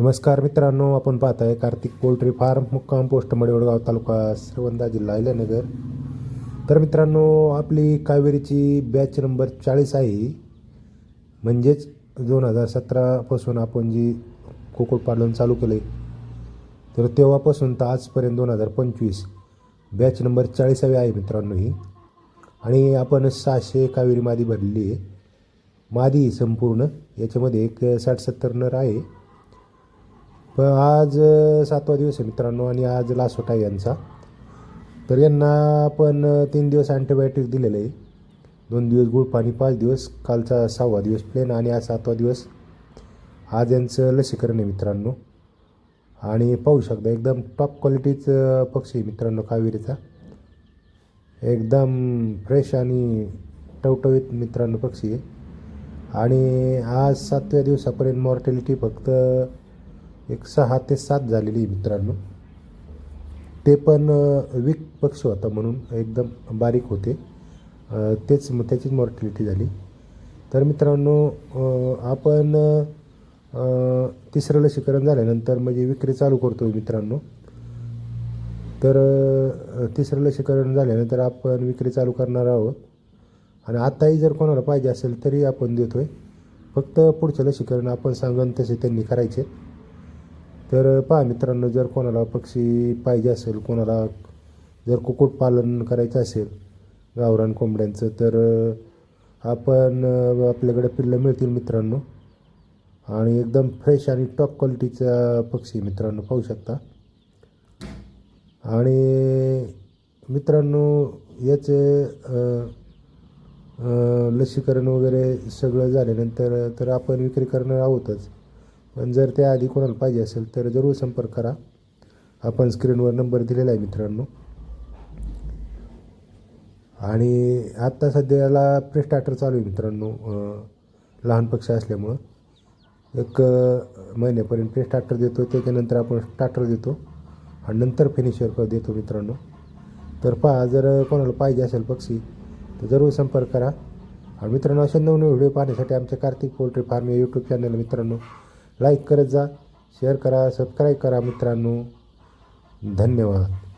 नमस्कार मित्रांनो आपण पाहत आहे कार्तिक पोल्ट्री फार्म मुक्काम पोस्ट मडेवडगाव तालुका श्रवंदा जिल्हा अहिल्यानगर. तर मित्रांनो आपली कावेरीची बॅच नंबर चाळीस आहे. म्हणजेच दोन हजार सतरापासून आपण जी कुक्कुटपालन चालू केलं आहे तर तेव्हापासून तर आजपर्यंत दोन हजार पंचवीस बॅच नंबर चाळीसावी आहे मित्रांनो ही. आणि आपण सहाशे कावेरी मादी भरलेली आहे. मादी संपूर्ण याच्यामध्ये एक साठ सत्तर नर आहे. पण आज सातवा दिवस आहे मित्रांनो आणि आज लासोट यांचा. तर यांना आपण तीन दिवस अँटीबायोटिक दिलेलं आहे. दोन दिवस गुळ पाणी पाच दिवस कालचा सहावा दिवस प्लेन आणि आज सातवा दिवस. आज यांचं लसीकरण आहे मित्रांनो. आणि पाहू शकता एकदम टॉप क्वालिटीचं पक्षी आहे मित्रांनो कावेरीचा. एकदम फ्रेश आणि टवटवीत मित्रांनो पक्षी आहे. आणि आज सातव्या दिवसापर्यंत मॉर्टॅलिटी फक्त एक सहा ते सात झालेली आहे मित्रांनो. ते पण वीक पक्षी होता म्हणून एकदम बारीक होते. तेच मग त्याचीच मॉर्टिलिटी झाली. तर मित्रांनो आपण तिसरं लसीकरण झाल्यानंतर म्हणजे विक्री चालू करतो मित्रांनो. तर तिसरं लसीकरण झाल्यानंतर आपण विक्री चालू करणार आहोत. आणि आताही जर कोणाला पाहिजे असेल तरी आपण देतो आहे फक्त पुढचं लसीकरण आपण सांगन तसे त्यांनी करायचे. तर पहा मित्रांनो जर कोणाला पक्षी पाहिजे असेल कोणाला जर कुक्कुटपालन करायचं असेल गावरान कोंबड्यांचं तर आपण आपल्याकडे पिल्लं मिळतील मित्रांनो. आणि एकदम फ्रेश आणि टॉप क्वालिटीचा पक्षी मित्रांनो पाहू शकता. आणि मित्रांनो याचे लसीकरण वगैरे सगळं झाल्यानंतर तर आपण विक्री करणार आहोतच. पण जर त्या आधी कोणाला पाहिजे असेल तर जरूर संपर्क करा. आपण स्क्रीनवर नंबर दिलेला आहे मित्रांनो. आणि आत्ता सध्याला प्रेस्टार्टर चालू आहे मित्रांनो. लहान पक्ष असल्यामुळं. एक महिन्यापर्यंत प्रेस्टार्टर देतो त्याच्यानंतर आपण स्टार्टर देतो. आणि नंतर फिनिशर देतो मित्रांनो. तर पहा जर कोणाला पाहिजे असेल पक्षी तर जरूर संपर्क करा. आणि मित्रांनो असे नवनवीन व्हिडिओ पाहण्यासाठी आमच्या कार्तिक पोल्ट्री फार्म या यूट्यूब चॅनल मित्रांनो लाईक करत जा. शेअर करा सबस्क्राईब करा मित्रांनो. धन्यवाद.